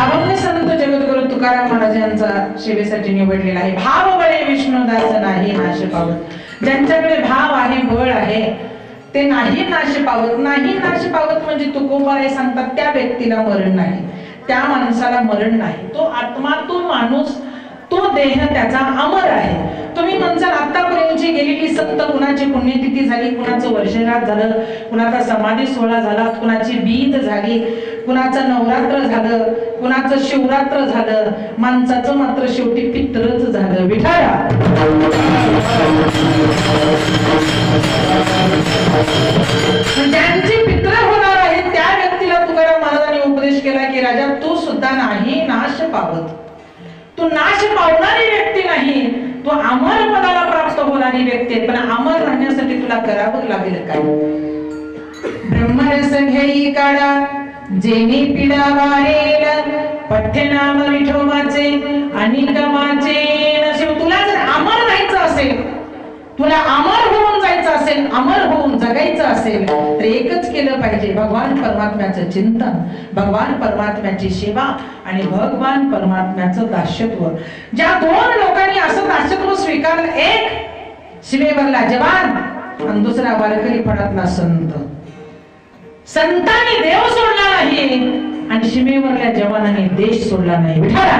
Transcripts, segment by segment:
अभंग संत जगद्गुरु तुकाराम महाराजांचा सेवेसाठी निवडलेला आहे. भाव बळे विष्णुदास नाही नाश पावत. ज्यांच्याकडे भाव आहे बळ आहे ते नाही नाश पावत. नाही नाश पावत म्हणजे हे सांगतात त्या व्यक्तीला मरण नाही. त्या माणसाला मरण नाही. तो आत्मा तो माणूस तो देह त्याचा अमर आहे. तुम्ही म्हणसाल आतापर्यंतची गेलेली संत कुणाची पुण्यतिथी झाली कुणाचं वर्षरात झालं कुणाचा समाधी सोहळा झाला कुणाची बीज झाली कुणाचं नवरात्र झालं कुणाचं शिवरात्र झालं माणसाचं मात्र शेवटी पित्रच झालं. विठाया ज्यांची पित्र होणार आहे त्या व्यक्तीला तुकाराम महाराजांनी उपदेश केला की राजा तू सुद्धा नाही नाश पावत. तू नाश पावणारी व्यक्ती नाही. तू अमर पदाला प्राप्त होणारी व्यक्ती आहे. पण अमर राहण्यासाठी तुला करावं लागेल काय? ब्रह्मरस घेई काढा जेनी पिडा वारेल पठ्यनाम विठोबाचे आणि कमाचे नशीब. तुला जर अमर नाही तुला अमर होऊन जायचं असेल अमर होऊन जगायचं असेल तर एकच केलं पाहिजे भगवान परमात्म्याचं चिंतन भगवान परमात्म्याची सेवा आणि भगवान परमात्म्याचं दास्यत्व ज्या दोन लोकांनी असं दास्यत्व स्वीकारलं एक शिवेवरला जवान आणि दुसरा वारकरी फडातला संत. संतांनी देव सोडला नाही आणि सीमेवरल्या जवानांनी देश सोडला नाही. विठाला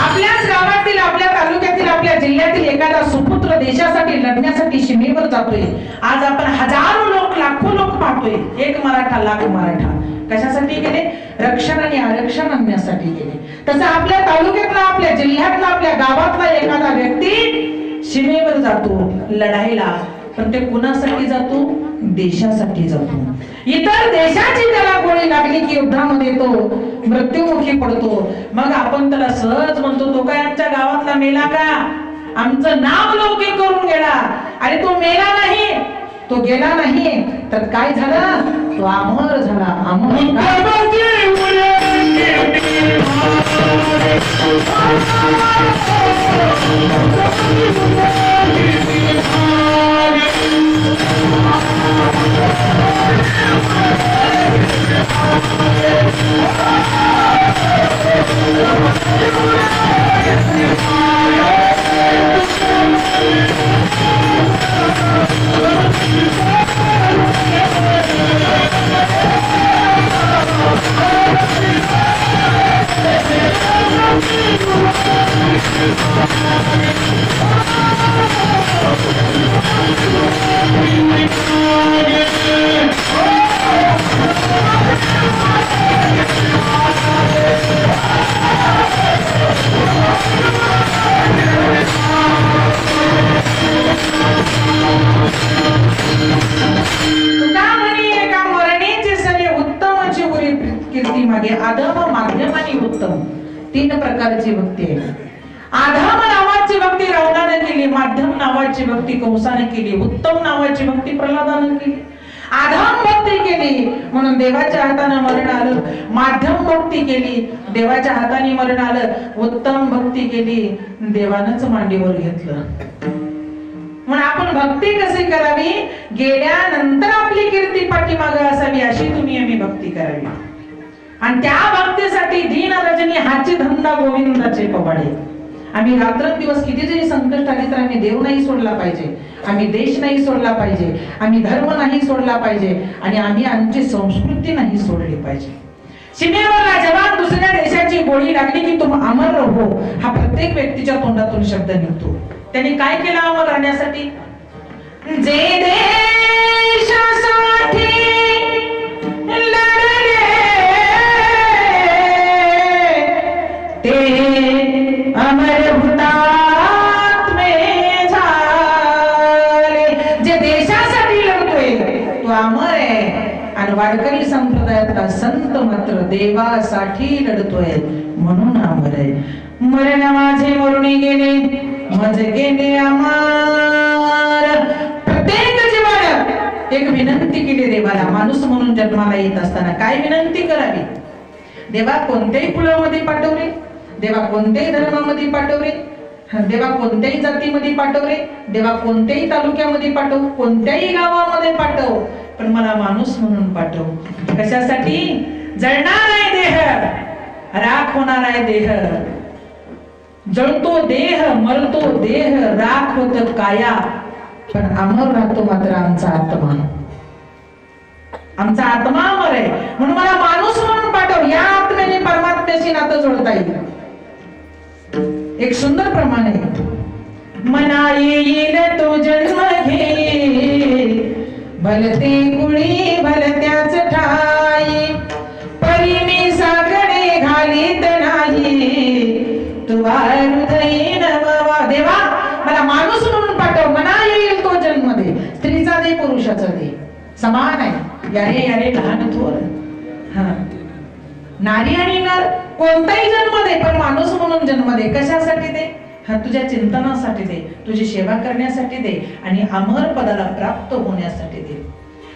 आपल्याच गावातील आपल्या तालुक्यातील आपल्या जिल्ह्यातील एखादा सुपुत्र देशासाठी लढण्यासाठी सीमेवर जातोय आज आपण हजारो लोक लाखो लोक पाहतोय एक मराठा लाख मराठा. कशासाठी गेले? रक्षण आणि आरक्षण आणण्यासाठी गेले. तसं आपल्या तालुक्यातला आपल्या जिल्ह्यातला आपल्या गावातला एखादा व्यक्ती सीमेवर जातो लढायला पण ते कुणासाठी जातो? देशासाठी जातो. इतर देशाची त्याला गोळी लागली की युद्धामध्ये तो मृत्यूमुखी पडतो. मग आपण त्याला सहज म्हणतो तो काय आमच्या गावातला मेला का? आमचं नाव लौकिक करून गेला. आणि तो मेला नाही. तो गेला नाही. तर काय झालं? तो अमर झाला. अमर का? तीन प्रकारची भक्ती आहे. आधाम नावाची भक्ती रावणाने केली माध्यम नावाची भक्ती कंसाने केली उत्तम नावाची भक्ती प्रल्हादाने केली. आधाम भक्ती केली म्हणून देवाच्या हाताने मरण आलं. माध्यम भक्ती केली देवाच्या हाताने मरण आलं. उत्तम भक्ती केली देवानच मांडीवर घेतलं. म्हणून आपण भक्ती कशी करावी? गेल्यानंतर आपली कीर्ती पाठीमागं असावी अशी तुम्ही आम्ही भक्ती करावी. आणि त्या भक्तीसाठी दीन रजनी हाची धंदा गोविंदाचे पवाडे आम्ही रात्रंदिवस किती जरी संकट आले तर आम्ही देव नाही सोडला पाहिजे. आम्ही देश नाही सोडला पाहिजे. आम्ही धर्म नाही सोडला पाहिजे. आणि आम्ही आमची संस्कृती नाही सोडली पाहिजे. सीमेवरला जवान दुसऱ्या देशाची गोळी लागली की तुम अमर हो हा प्रत्येक व्यक्तीच्या तोंडातून शब्द निघतो. त्यांनी काय केलं अमर राहण्यासाठी? जे देशासाठी संत मात्र देवासाठी लढतोय म्हणून अमर मरण माझे मरुणी गेले माझे गेले अमर प्रत्येक जीवाला एक विनंती केली देवाला माणूस म्हणून जन्माला येत असताना काय विनंती करावी? देवा कोणत्याही कुळामध्ये पाठवले देवा कोणत्याही धर्मामध्ये पाठवले देवा कोणत्याही जातीमध्ये पाठवले देवा कोणत्याही तालुक्यामध्ये पाठव कोणत्याही गावामध्ये पाठव पण मला माणूस म्हणून पाठव. कशासाठी? जळणार आहे देह. राख होणार आहे देह. जळतो देह मरतो देह राख होत काया. पण अमर राहतो मात्र आमचा आत्मा. आमचा आत्मा अमर आहे. म्हणून मला माणूस म्हणून पाठव. या आत्म्याने परमात्म्याशी नातं जोडता येईल. एक सुंदर प्रमाण आहे. मना येईल तो जन्म घेईल. भलते गुळी भलत्याच ठाई. परीने सागरे घालीत नाही. तुवा हृदय नवा देवा मला माणूस म्हणून पाठव. मना येईल तो जन्म दे स्त्रीचा दे पुरुषाचा दे. समान आहे. यारे यारे लहान थोर. हा. नारी आणि नर कोणताही जन्म दे पण माणूस म्हणून जन्म दे. कशासाठी दे? हा तुझ्या चिंतनासाठी दे तुझी सेवा करण्यासाठी दे आणि अमर पदाला प्राप्त होण्यासाठी दे.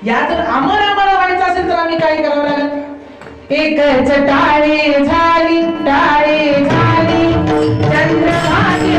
या जर अमर अमर व्हायचं असेल तर आम्ही काय करावं लागेल? एकच टाळे झाली टाळी झाली. चंद्रमाची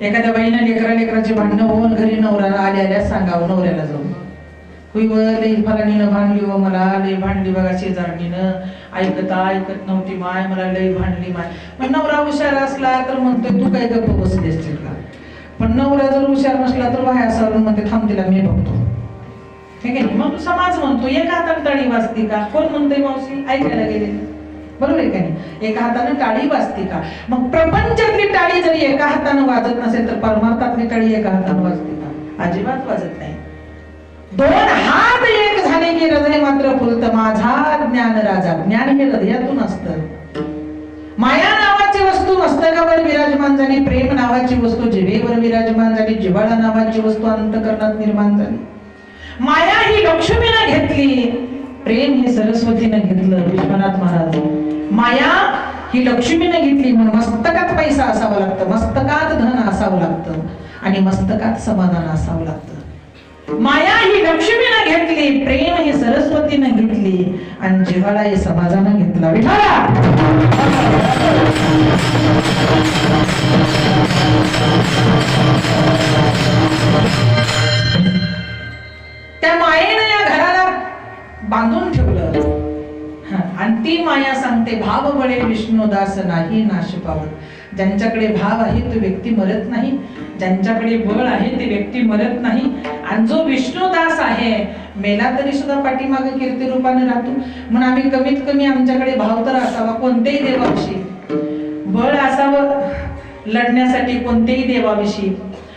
एखाद्या बाईनं लेकरा लेकराचे भांडणं होऊन घरी नवऱ्याला आल्या आल्या सांगावं नवऱ्याला जाऊन. होई व लई फलानीनं भांडली व मला लई भांडली बघा शेजारणीनं. ऐकता ऐकत नव्हती माय मला लई भांडली माय. पण नवरा हुशार असला तर म्हणतोय तू काय गप्प बसली असतील का पण नवरा जर हुशार नसला तर बाहेर सारून म्हणते थांब तिला मी बघतो. ठीक आहे? मग समाज म्हणतो एका हातात तळी वाजते का? कोण म्हणतोय मावशी? ऐकायला गेले. बरोबर आहे का नाही? एका हाताने टाळी वाजते का? मग प्रपंचातली टाळी जरी एका हाताने वाजत नसेल तर परमार्थातली टाळी एका हाताने वाजते का? अजिबात वाजत नाही. दोन हात एक झाले की हृदय मात्र फुलत. माझा ज्ञान राजा ज्ञान हे हृदयातून असतं. माया नावाची वस्तू मस्तकावर विराजमान झाली? प्रेम नावाची वस्तू जिवेवर विराजमान झाली. जिवाळा नावाची वस्तू अंतकरणात निर्माण झाली. माया ही लक्ष्मीनं घेतली. प्रेम हे सरस्वतीनं घेतलं. विश्वनाथ महाराज माया ही लक्ष्मीनं घेतली म्हणून मस्तकात पैसा असावा लागतं मस्तकात धन असावं लागतं आणि मस्तकात समाधान असावं लागतं. माया ही लक्ष्मीनं घेतली प्रेम ही सरस्वतीनं घेतली आणि जिव्हाळा हे समाजानं घेतला. विठाला त्या मायेनं या घराला बांधून ठेवलं. आणि ती माया सांगते भाव बळे विष्णुदास नाही नाश पावत ज्यांच्याकडे भाव आहे तो व्यक्ती मरत नाही. ज्यांच्याकडे बळ आहे ते व्यक्ती मरत नाही. आणि जो विष्णुदास आहे मेला तरी सुद्धा पाठीमागे कीर्ती रूपाने राहतो. म्हणून आम्ही कमीत कमी आमच्याकडे भाव तर असावा कोणत्याही देवाविषयी. बळ असावं लढण्यासाठी कोणत्याही देवाविषयी.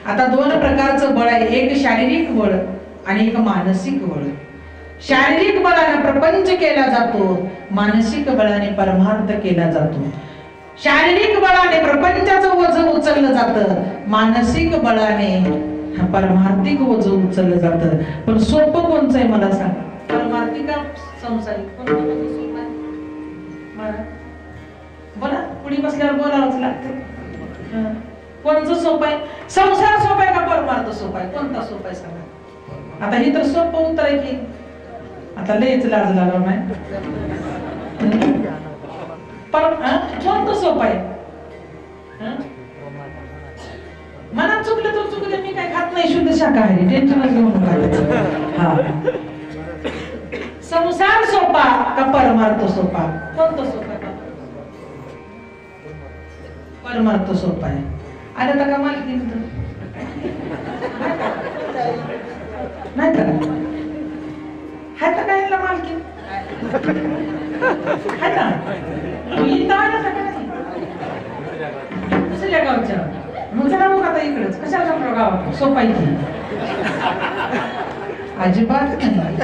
आता दोन प्रकारचं बळ आहे एक शारीरिक बळ आणि एक मानसिक बळ. शारीरिक बळाने प्रपंच केला जातो मानसिक बळाने परमार्थ केला जातो. शारीरिक बळाने प्रपंचाचं ओझ उचललं जातं मानसिक बळाने परमार्थिक ओझ उचललं जातं. पण सोपं कोणचं आहे मला सांग? परमार्थिक संसारिक. कोणतं म्हणजे सोपं आहे? बोला पुढे बसल्यावर बोलावंच लागतं. हं. कोणचं सोपं आहे? संसार सोपं आहे का परमार्थ सोपं आहे? कोणता सोपं आहे सांगा. आता हे तर सोपं उत्तर आहे की आता लयच लाज लागला नाही पण पर कोणतं आहे? मनात चुकलं तर चुकलं मी काय खात नाही शुद्ध शाकाहारी. टेन्शनच घेऊन हा संसार सोपा का परमार्थ सोपा? कोणतं सोपा परमार्थ सोपा आहे. अरे आता का मालकी नाही तर? हाय तर काय मालकी? हाय ना? मग इथं आलं तर काय? दुसऱ्या गावच्या. मग चला बघ आता इकडेच. कशाला आपल्या गावात सोपा अजिबात नाही.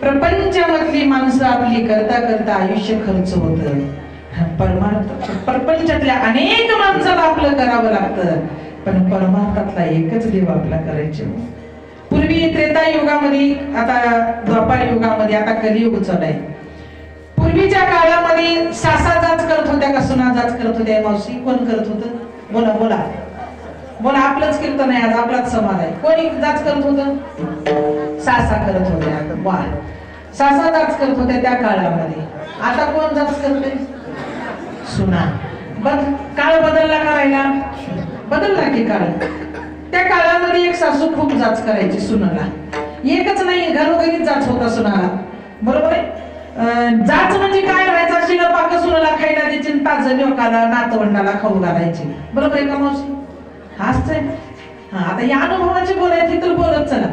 प्रपंचामधली माणसं आपली करता करता आयुष्य खर्च होतं. परमार्थ प्रपंचातल्या अनेक माणसाला आपलं करावं लागतं. पण परमार्थातला एकच देव आपला करायचे. पूर्वी त्रेता युगामध्ये आता द्वापार युगामध्ये आता कलियुग चालू आहे पूर्वीच्या काळामध्ये सासा जाच करत होत्या का सुना जाच करत होत्या? मावशी कोण करत होत? बोला बोला. बोला आपलंच कीर्तन आहे आज आपलाच समाज आहे. कोणी जाच करत होत? सासा करत होत्या. वा. सासा जाच करत होत्या त्या काळामध्ये. आता कोण जाच करते सुना. बघ काळ बदलला करायला बदलला की काळ. त्या काळामध्ये एक सासू खूप जाच करायची सुनाला. एकच नाही घरोघरी जाच होता सुनाला. बरोबर आहे? जाच म्हणजे काय? व्हायचा शिळ पाक सुनाला खायला द्यायची ताज लोकाला नातवंडाला खाऊ घालायची. बरोबर आहे का मावशी? हाच आहे. हा आता या अनुभवाची बोलायची तर बोलत चला.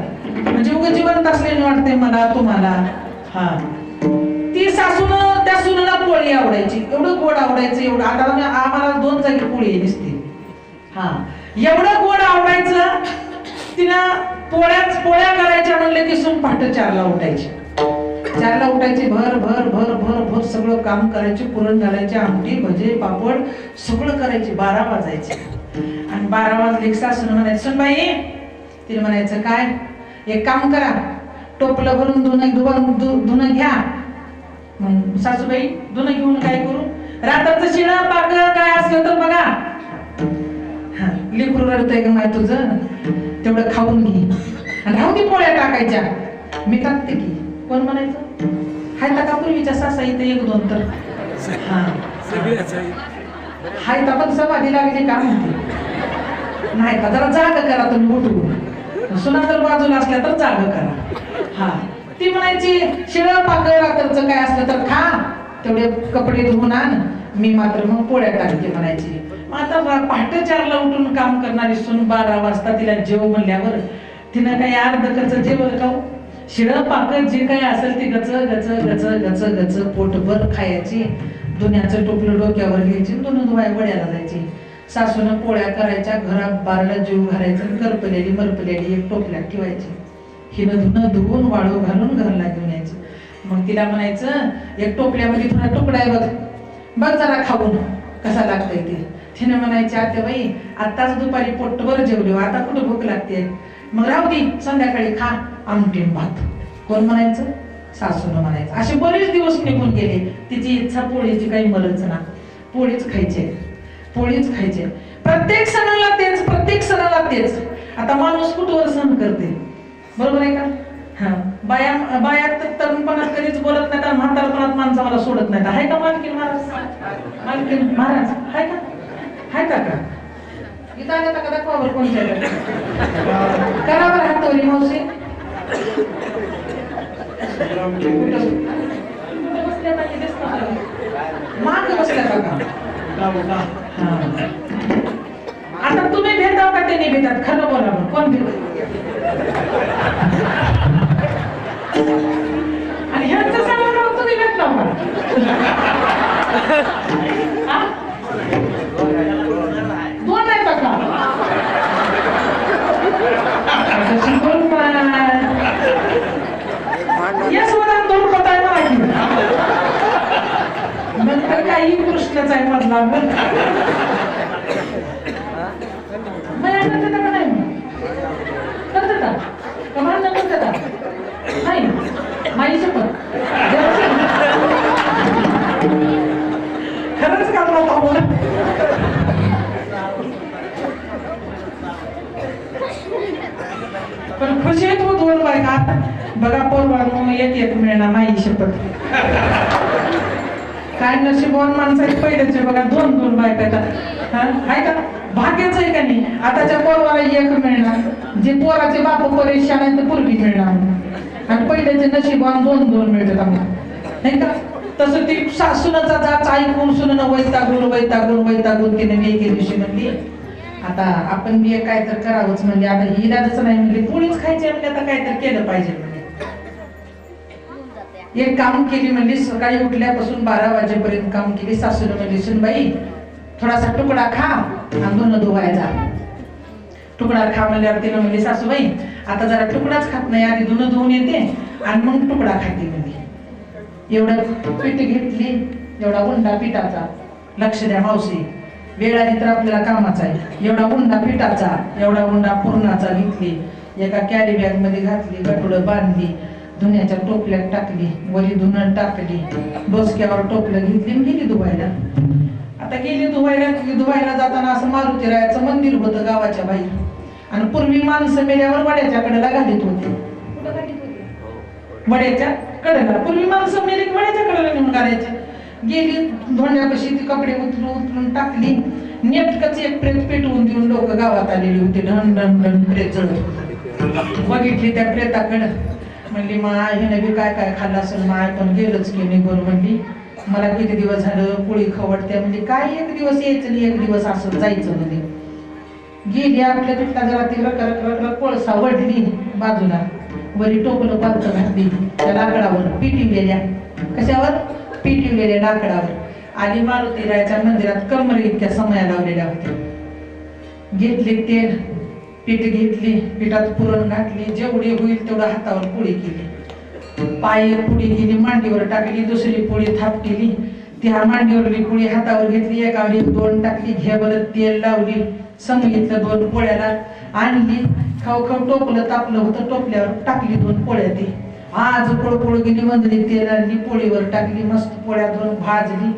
म्हणजे उग जिवंत असलेली वाटते मला तुम्हाला. हा. ती सासून त्या सुनाला पोळी आवडायची. एवढं गोड आवडायचं एवढं. आता आम्हाला दोन जागी पोळी दिसते हा. एवढं गोड आवडायचं? तिनं पोळ्याच पोळ्या करायच्या म्हणले की सून पहाट चारला उठायची. चारला उठायची भर भर भर भर भर सगळं काम करायचे पुरण घालायचे आमटी भजे पापड सगळं करायचे. बारा वाजायचे. आणि बारा वाजले की सासून म्हणायचं सुनबाई तिने म्हणायचं काय? एक काम करा. टोपलं भरून धुणं धुवून धुणं घ्या. मग सासूबाई धुणं घेऊन काय करू? रात्रचं शिळं पाक काय असलं तर बघा. लेकरू रडतंय का माय तुझं? तेवढं खाऊन घे. आणि राहू दे पोळ्या टाकायच्या. मी टाकते की. कोण म्हणायचं? हाय का पूर्वीच्या सासा इथे एक दोन तर? हा. हाय का पण समाधी लागली का म्हणते? नाही का जरा जाग करा तुम्ही उठून सुना तर बाजूला असल्या तर जाग करा. हा. ती म्हणायची शिळ पाकळ रात्रचं काय असलं तर खा. तेवढे कपडे धुवून आण. मी मात्र मग पोळ्या टाकते म्हणायची. आता पहाटे चारला उठून काम करणारी सून बारा वाजता तिला जेव म्हणल्यावर तिनं काही अर्ध कच जेवण खाऊ हो? शिळ पाकत जे काही असेल ती गच गच गच गच गच पोटभर खायची. दुन्याचं टोपलं डोक्यावर घ्यायची दोन धुवाय वड्याला जायची. सासूनं पोळ्या करायच्या घरात बारला जीव घालायचं करपलेली मरपलेली एक टोपल्यात ठेवायची. हिनं धुणं धुवून वाळू घालून घरला घेऊन यायचं. मग तिला म्हणायचं एक टोपल्यामध्ये थोडा तुकडा आहे बघ. बघ जरा खाऊन कसा लागतंय ते. तिने म्हणायची आता बाई आत्ताच दुपारी पोटभर जेवलो हो, आता कुठं भूक लागते? मग राहू दे संध्याकाळी खा आमटीन भात. कोण म्हणायचं? सासून म्हणायचं. असे बरेच दिवस निघून गेले. तिची इच्छा पोळीची काही मरच ना. पोळीच खायचे. पोळीच खायचे. प्रत्येक सणाला तेच प्रत्येक सणाला तेच. आता माणूस कुठवर सहन करते? बरोबर आहे का? हा. बाया बाया तर तरुणपणात कधीच बोलत नाही आणि म्हातारपणात माणसं मला सोडत नाही आहे का मालकीन महाराज? मालकीन महाराज. आहे का? आहे का इथं आल्या का दाखवा बरं कोणत्या करा बरं हातवली मावशी कुठं कुठं बसल्या बाई? मला. मागं आता तुम्ही भेटाव का त्यांनी भेटतात खरं बोला मग. कोण भेटत आणि ह्यांचं सांगा तुम्ही भेटला का हा? दोन आहेत का कशी दोन पाय? यस वरात दोन पताय माहिती नंतर काही आहे मधला मग करते का नाही? करते का? करते का? नाही. माझी शपथ खरंच का मला पण खुशी आहे तू हो दोन बायका. बघा पोल बांधून येत येत मिळणार नाही शपथ. काय नशीबवान माणसाचे पहिलेचे बघा दोन दोन बायका येतात आहे का? भाग्याच आहे का नाही? आताच्या पोरवाला एक मिळणार. जे पोराचे बाप परेशान आहे तर पूर्वी मिळणार. आणि पहिल्याचे नशीबवान दोन दोन मिळतात आम्हाला. नाही का? तसं ती सासूनचा जाच ऐकून सुनन वैतागून वैतागून वैतागून तिने मी एके दिवशी म्हणली आता आपण बी काय तर करावंच म्हणजे आता इलाजच नाही म्हणजे पोळीच खायची म्हणजे आता काय तर केलं पाहिजे म्हणजे एक काम केली म्हणजे सकाळी उठल्यापासून बारा वाजेपर्यंत काम केली. सासून म्हणजे सुनबाई थोडासा तुकडा खा आणि दोन धुवायचा तुकडा खा म्हणल्यावर तिनं म्हणजे सासूबाई आता जरा तुकडाच खात नाही आधी धुणं धुवून येते आणि मग तुकडा खाते म्हणजे एवढं पीठ घेतली एवढा उंडा पिठाचा. लक्ष द्या मावशी वेळ आली तर आपल्याला कामाचा आहे. एवढा उंडा पिठाचा एवढा उंडा पूर्णाचा घेतली. एका कॅरी बॅगमध्ये घातली गटुडं बांधली. धुण्याच्या टोपल्यात टाकली वरी धुणं टाकली डोसक्यावर टोपलं घेतली गेली धुवायला आता गेली धुवायला धुवायला जाताना असं मारुती रायाचं मंदिर होतं गावाच्या बाहेर. आणि पूर्वी माणसं मेल्यावर वड्याच्या कडेला घालीत होते. वड्याच्या कडेला. पूर्वी माणसं मेली वड्याच्या कडेला नेऊन घालायचे. गेली धोंड्यापाशी ती कपडे उचलून उचलून टाकली. नेटकच एक प्रेत पेटवून देऊन लोक गावात आलेली होती. ढन ढन ढन प्रेत जळत. बघितली त्या प्रेताकडं. म्हणली मा हिने बी काय काय खाल्लं असेल मा पण गेलंच की निघून. म्हणली मला किती दिवस झालं पोळी खवडते. म्हणजे काय एक दिवस यायचं एक दिवस असं जायचं. म्हणजे गेली आपल्या तिथला जरा ती रक रक कोळसा वडली बाजूला. वरी टोपलं पाच घातली त्या लाकडावर पिटिवलेल्या कशावर? पिटिवलेल्या लाकडावर. आणि मारुतीरायाच्या मंदिरात कमरे इतक्या समया लावलेल्या होत्या. घेतले तेल पीठ घेतली पिठात पुरण घातली जेवढी होईल तेवढं हातावर पोळी केली. पाय पुडी केली मांडीवर टाकली दुसरी पोळी थाप केली. त्या मांडीवरली पोळी हातावर घेतली एकावर एक दोन टाकली घे बरं तेल लावली. सांगितलं दोन पोळ्याला आणली. खाऊ खाऊ टोपलं तापलं होतं टोपल्यावर टाकली दोन पोळ्या ती. आज पोळ गेली मंदली तेल आणली पोळीवर टाकली मस्त पोळ्या दोन भाजली.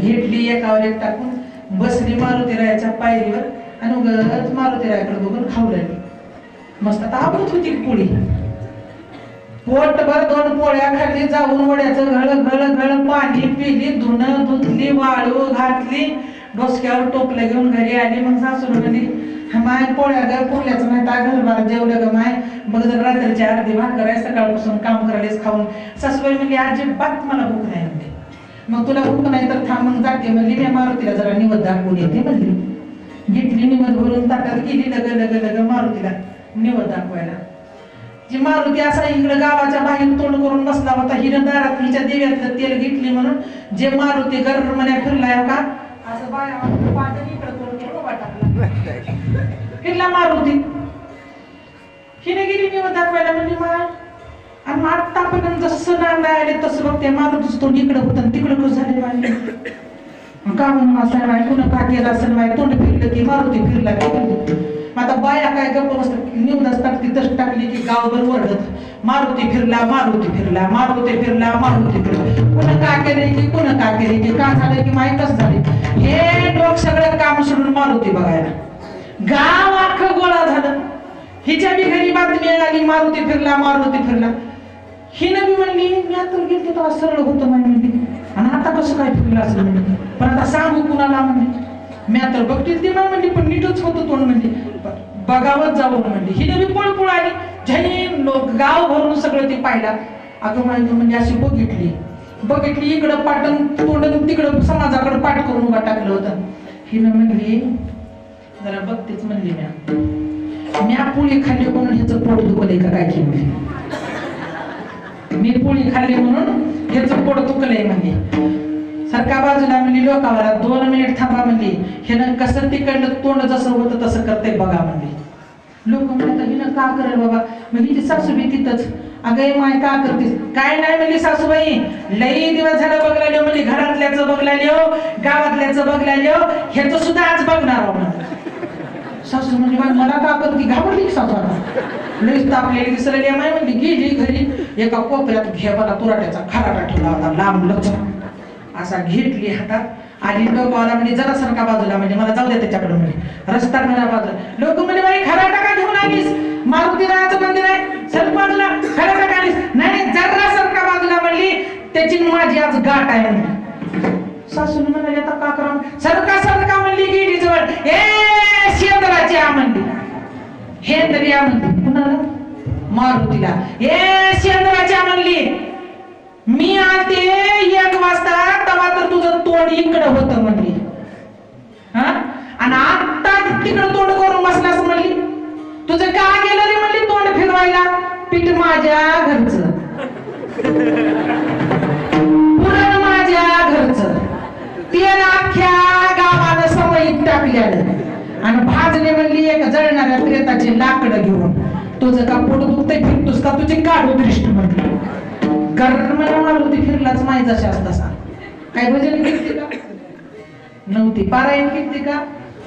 घेतली एकावर एक टाकून बसली मारुती रायच्या पायरीवर. आणि उगाच मारुतीरायाकडे बघून खाऊ लागली मस्त ताबत होती पोळी. पोटभर दोन पोळ्या खाल्ली जाऊन वड्याचं घळ घळ घळ पाणी पिली धुणं धुतली वाळू घातली. डोसक्यावर टोपलं घेऊन घरी आली. मग सासू म्हणली माय पोळ्या ग पोळ्याचं नाही ता घरभर जेवलं ग माय. बघ जर रात्रीची अर्धी भाकर आहे सकाळपासून काम करायलाच खाऊन. सासूबाई म्हणली अजिबात मला भूक नाही म्हणते मग तुला भूक नाही तर थांब मग जाते. म्हणली मी मारुतीला जरा निवद दाखवून येते. म्हणली. घेतली निवद भरून ताटात गेली लग लग लग मारुतीला निवद दाखवायला. जी मारुती असा इकडं गावाच्या बाहेर तोंड करून बसला होता हिनं दारात हिच्या देव्यातलं तेल घेतली म्हणून जे मारुती गर्र मन्या फिरलाय का असं बाया इकडं करून उभा टाकला. फिरला मारुती. हिने गेली निवड दाखवायला म्हणजे मा आणि आतापर्यंत जसं नांदा आले तसं बघते मारुतीच तोंड इकडं होतं तिकडं कसं झाले पाहिजे का म्हणून असं माय कुणी का केलं असं माय तोंड फिरलं की मारुती फिरला की आता बाया काय गप्प बसतात निवदाच टाकली तिथंच टाकली की गावभर वरडत. मारुती फिरला मारुती फिरला मारुती फिरला मारुती फिरला. कुणं का केले की कुणं का केले की का झालं की माहीतच झाले हे लोक सगळं काम सोडून मारुती बघायला. गाव अख्खं गोळा झालं. हिच्या बी घरी बातमी आली मारुती फिरला मारुती फिरला. हिनं बी म्हणली मी आता गेली तेव्हा सरळ होतं म्हणे म्हणली आणि आता कसं काय फिरलं असं म्हणजे पण आता सांगू कुणाला म्हणजे? मी आता बघतील ते मग म्हणली पण नीटच होतं तोंड म्हणजे बघावत जावं म्हणली. ही नवी पळपुळ आली. झैन लोक गाव भरून सगळं ते पाहिलं. अगं म्हणजे म्हणजे अशी बघितली. बघितली इकडं पाटण तोंड तिकडं समाजाकडं पाठ करून उभा टाकलं होतं. हिनं म्हणली जरा बघतेच म्हणली म्या. म्या पुळी खाल्ली म्हणून ह्याचं पोट दुखलं का काय केलं मी पोळी खाल्ली म्हणून ह्याचं पोट तुकलंय म्हणली सरका बाजूला म्हणली लोकावाला दोन मिनिट थांबा म्हणली ह्यानं कसं तिकडलं तोंड जसं होतं तसं करते बघा म्हणली लोक म्हणतात हिनं का करेल बाबा? मग हिची सासूबाई तिथंच. अगं माय का करतेस? काय नाही म्हणली सासूबाई. लई दिवस झालं बघलाली म्हणली घरातल्याच बघलाली गावातल्याच गावातल्याचं बघलाली हो ह्याचं सुद्धा आज बघणार सासू म्हणजे मला का करते? घाबरली सासू आता? लईच तापलेली दिसलेली माय म्हणली गेली एका कोपऱ्यात घेबाला तुराट्याचा खराटा ठेवला होता लांब लचक. असा घेतली हातात आणि लोक आला म्हणजे जरा सरका बाजूला म्हणजे मला जाऊ दे त्याच्याकडे म्हणजे रस्ता घरा बाजूला. लोक म्हणजे बाई खराटा का घेऊन आलीस? मारुती रायाचं मंदिर आहे सर बाजूला खराटा का आलीस? नाही नाही, जरा सरका बाजूला म्हणली त्याची माझी आज गाठ आहे म्हणली सासून म्हणाली आता का करा सरका सरका म्हणली गेली जवळ. ए शेंदराची आ म्हणली हे तरी आ म्हणली कुणाला? मारुतीला ए शेंदराची म्हणली मी आलते एक वाजता तेव्हा तर तुझं तोंड इकडं होतं म्हणली. हा? आणि आता तिकडं तोंड करून बसलास म्हणली. तुझं का गेलं रे म्हणली तोंड फिरवायला? पीठ माझ्या घरचं. पुरण माझ्या घरचं. तेल अख्ख्या गावानं समईत टाकल्यानं. आणि भाजले म्हणली एक जळणाऱ्या प्रेताचे लाकडं घेऊन. तुझं का पोट दुखतंय फिरतोस का तुझी काढू दृष्ट म्हटली कारण मला मारुती फिरलाच माहीत अशा तसा काय भजन कीर्ती का? नव्हती पारायण कीर्ती का?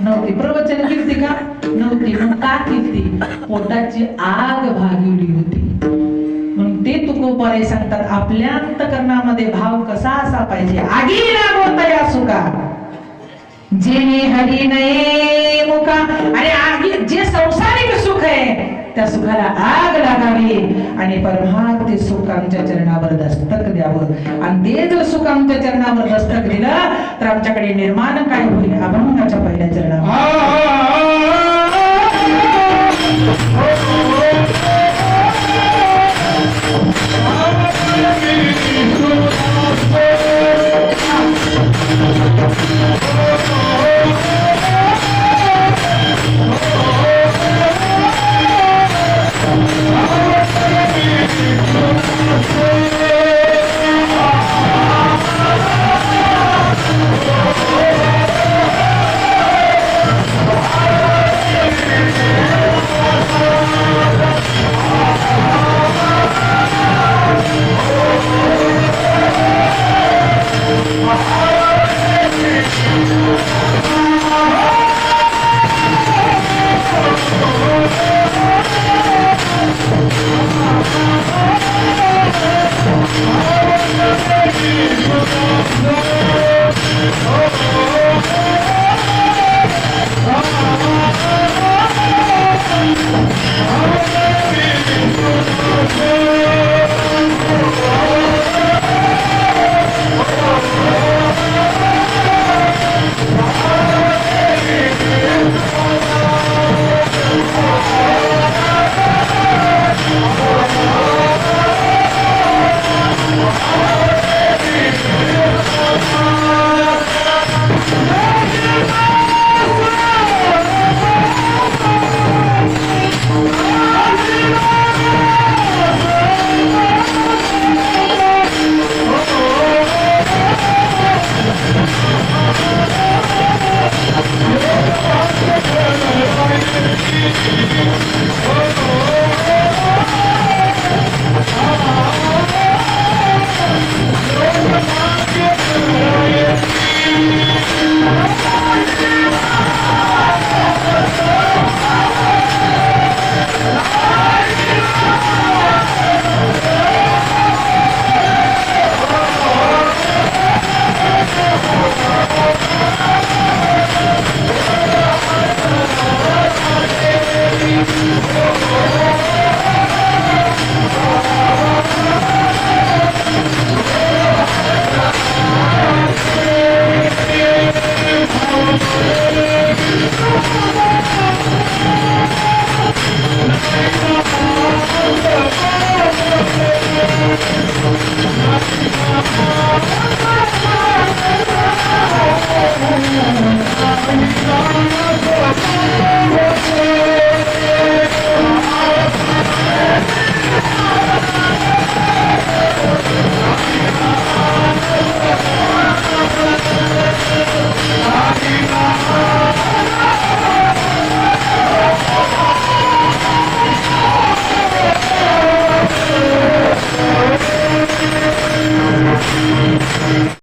नव्हती प्रवचन कीर्ती का? नव्हती मग का कीर्ती. पोटाची आग भागिवली होती. म्हणून ते तुकोबारे सांगतात आपल्या अंतकरणामध्ये भाव कसा असा पाहिजे? आगीला बोलता सुका. जेणे हरी नये मुका. आणि आगी जे संसारिक सुख आहे त्या सुखाला आग लागावी आणि परमार्थ सुख आमच्या चरणावर दस्तक द्यावं. आणि ते जर सुख आमच्या चरणावर दस्तक दिलं तर आमच्याकडे निर्माण काय होईल? अभंगाच्या पहिल्या चरणावर.